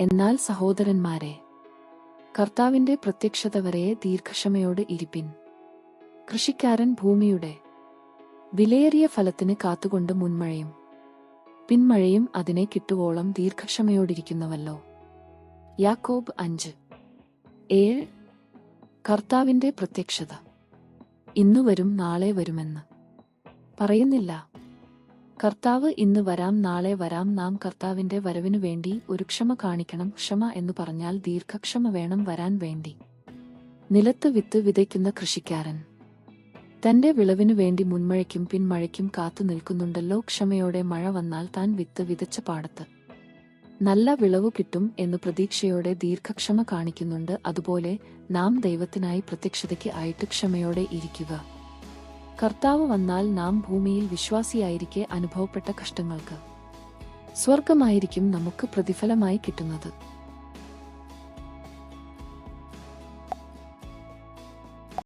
എന്നാൽ സഹോദരന്മാരെ കർത്താവിന്റെ പ്രത്യക്ഷത വരെ ദീർഘക്ഷമയോട് ഇരിപ്പിൻ. കൃഷിക്കാരൻ ഭൂമിയുടെ വിലയേറിയ ഫലത്തിന് കാത്തുകൊണ്ട് മുൻമഴയും പിന്മഴയും അതിനെ കിട്ടുവോളം ദീർഘക്ഷമയോടിരിക്കുന്നവല്ലോ. യാക്കോബ് അഞ്ച് ഏഴ് കർത്താവിന്റെ പ്രത്യക്ഷത. ഇന്നു വരും നാളെ വരുമെന്ന് പറയുന്നില്ല. കർത്താവ് ഇന്ന് വരാം നാളെ വരാം. നാം കർത്താവിന്റെ വരവിനു വേണ്ടി ഒരു ക്ഷമ കാണിക്കണം. ക്ഷമ എന്ന് പറഞ്ഞാൽ ദീർഘക്ഷമ വേണം വരാൻ വേണ്ടി. നിലത്ത് വിത്ത് വിതയ്ക്കുന്ന കൃഷിക്കാരൻ. തന്റെ വിളവിനു വേണ്ടി മുൻമഴയ്ക്കും പിൻമഴയ്ക്കും കാത്തു നിൽക്കുന്നുണ്ടല്ലോ. ക്ഷമയോടെ മഴ വന്നാൽ താൻ വിത്ത് വിതച്ച പാടത്ത്. നല്ല വിളവ് കിട്ടും എന്ന് പ്രതീക്ഷയോടെ ദീർഘക്ഷമ കാണിക്കുന്നുണ്ട്. അതുപോലെ നാം ദൈവത്തിനായി പ്രത്യക്ഷതയ്ക്ക് ആയിട്ട് ക്ഷമയോടെ ഇരിക്കുക. കർത്താവ് വന്നാൽ നാം ഭൂമിയിൽ വിശ്വാസിയായിരിക്കെ അനുഭവപ്പെട്ട കഷ്ടങ്ങൾക്ക് സ്വർഗമായിരിക്കും നമുക്ക് പ്രതിഫലമായി കിട്ടുന്നത്.